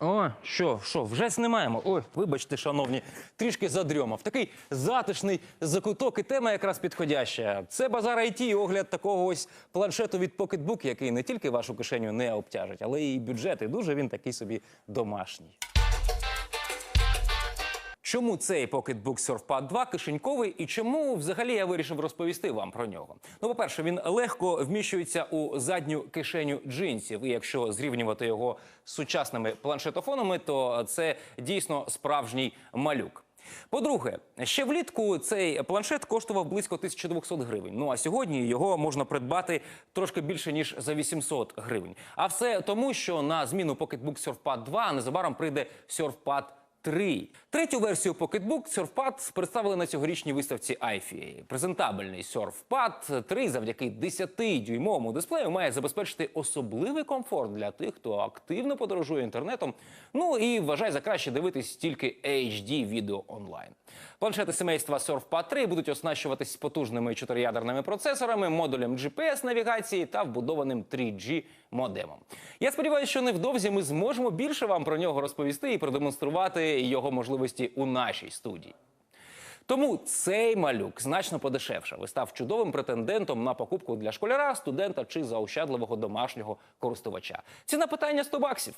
О, що, що, вже знімаємо. Ой, вибачте, шановні, трішки задрьомав. Такий затишний закуток і тема якраз підходяща. Це базар IT і огляд такого ось планшету від Pocketbook, який не тільки вашу кишеню не обтяжить, але і бюджет. І дуже він такий собі домашній. Чому цей Pocketbook SurfPad 2 кишеньковий і чому взагалі я вирішив розповісти вам про нього? Ну, по-перше, він легко вміщується у задню кишеню джинсів. І якщо зрівнювати його з сучасними планшетофонами, то це дійсно справжній малюк. По-друге, ще влітку цей планшет коштував близько 1200 гривень. Ну а сьогодні його можна придбати трошки більше ніж за 800 гривень. А все тому, що на зміну Pocketbook SurfPad 2 незабаром прийде SurfPad 3. Третю версію Pocketbook SurfPad представили на цьогорічній виставці IFA. Презентабельний SurfPad 3 завдяки 10-дюймовому дисплею має забезпечити особливий комфорт для тих, хто активно подорожує інтернетом. Ну і вважає за краще дивитись тільки HD відео онлайн. Планшети семейства SurfPad 3 будуть оснащуватись потужними чотириядерними процесорами, модулем GPS-навігації та вбудованим 3G модемом. Я сподіваюся, що невдовзі ми зможемо більше вам про нього розповісти і продемонструвати його можливості у нашій студії. Тому цей малюк значно подешевшав і став чудовим претендентом на покупку для школяра, студента чи заощадливого домашнього користувача. Ціна питання 100 баксів.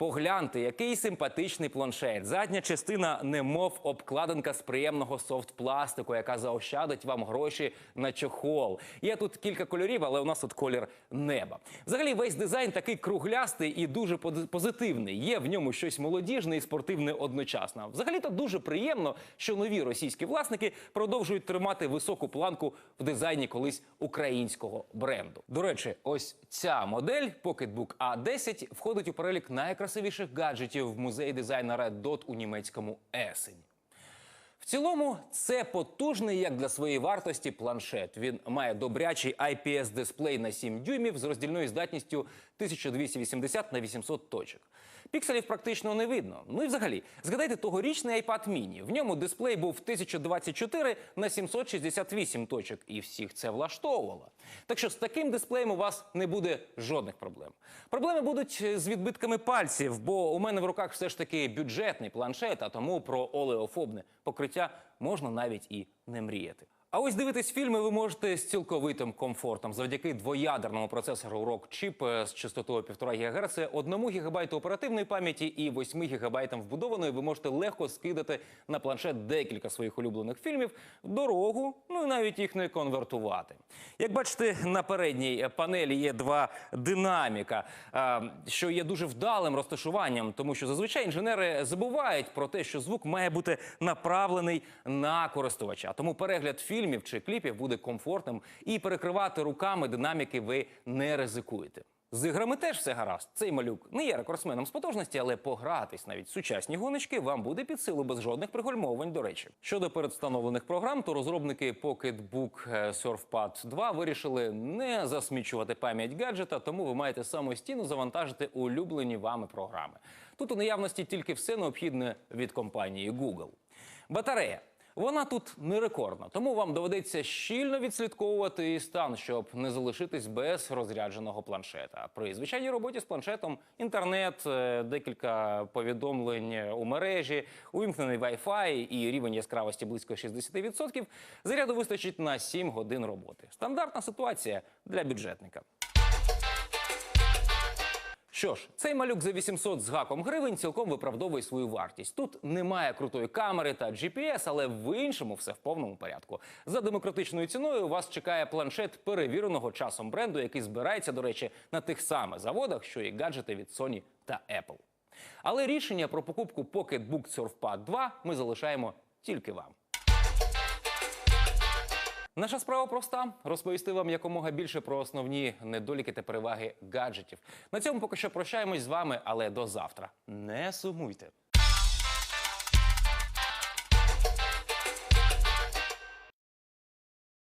Погляньте, який симпатичний планшет. Задня частина немов обкладинка з приємного софт-пластику, яка заощадить вам гроші на чохол. Є тут кілька кольорів, але у нас тут колір неба. Взагалі, весь дизайн такий круглястий і дуже позитивний. Є в ньому щось молодіжне і спортивне одночасно. Взагалі, то дуже приємно, що нові російські власники продовжують тримати високу планку в дизайні колись українського бренду. До речі, ось ця модель Pocketbook A10 входить у перелік найкрасивіших гаджетів в музеї дизайнера Dot у німецькому Есені. Цілому, це потужний як для своєї вартості планшет. Він має добрячий IPS-дисплей на 7 дюймів з роздільною здатністю 1280 на 800 точок. Пікселів практично не видно. Ну і взагалі, згадайте тогорічний iPad mini. В ньому дисплей був 1024 на 768 точок, і всіх це влаштовувало. Так що з таким дисплеєм у вас не буде жодних проблем. Проблеми будуть з відбитками пальців, бо у мене в руках все ж таки бюджетний планшет, а тому про олеофобне покриття можна навіть і не мріяти. А ось дивитись фільми ви можете з цілковитим комфортом завдяки двоядерному процесору Rock Chip з частотою 1,5 ГГц, 1 ГБ оперативної пам'яті і 8 ГБ вбудованої. Ви можете легко скидати на планшет декілька своїх улюблених фільмів дорогу, ну і навіть їх не конвертувати. Як бачите, на передній панелі є два динаміка, що є дуже вдалим розташуванням, тому що зазвичай інженери забувають про те, що звук має бути направлений на користувача. Тому перегляд фільмів чи кліпів буде комфортним і перекривати руками динаміки ви не ризикуєте. З іграми теж все гаразд. Цей малюк не є рекордсменом з потужності, але погратись навіть сучасні гоночки вам буде під силу без жодних пригальмовань. До речі, щодо передстановлених програм, то розробники Pocketbook е, SurfPad 2 вирішили не засмічувати пам'ять гаджета, тому ви маєте самостійно завантажити улюблені вами програми. Тут у наявності тільки все необхідне від компанії Google. Батарея. Вона тут не рекордна, тому вам доведеться щільно відслідковувати її стан, щоб не залишитись без розрядженого планшета. При звичайній роботі з планшетом інтернет, е, декілька повідомлень у мережі, увімкнений Wi-Fi і рівень яскравості близько 60%, заряду вистачить на 7 годин роботи. Стандартна ситуація для бюджетника. Що ж, цей малюк за 800 з гаком гривень цілком виправдовує свою вартість. Тут немає крутої камери та GPS, але в іншому все в повному порядку. За демократичною ціною вас чекає планшет перевіреного часом бренду, який збирається, до речі, на тих самих заводах, що і гаджети від Sony та Apple. Але рішення про покупку Pocketbook SurfPad 2 ми залишаємо тільки вам. Наша справа проста розповісти вам якомога більше про основні недоліки та переваги гаджетів. На цьому поки що прощаємось з вами, але до завтра. Не сумуйте.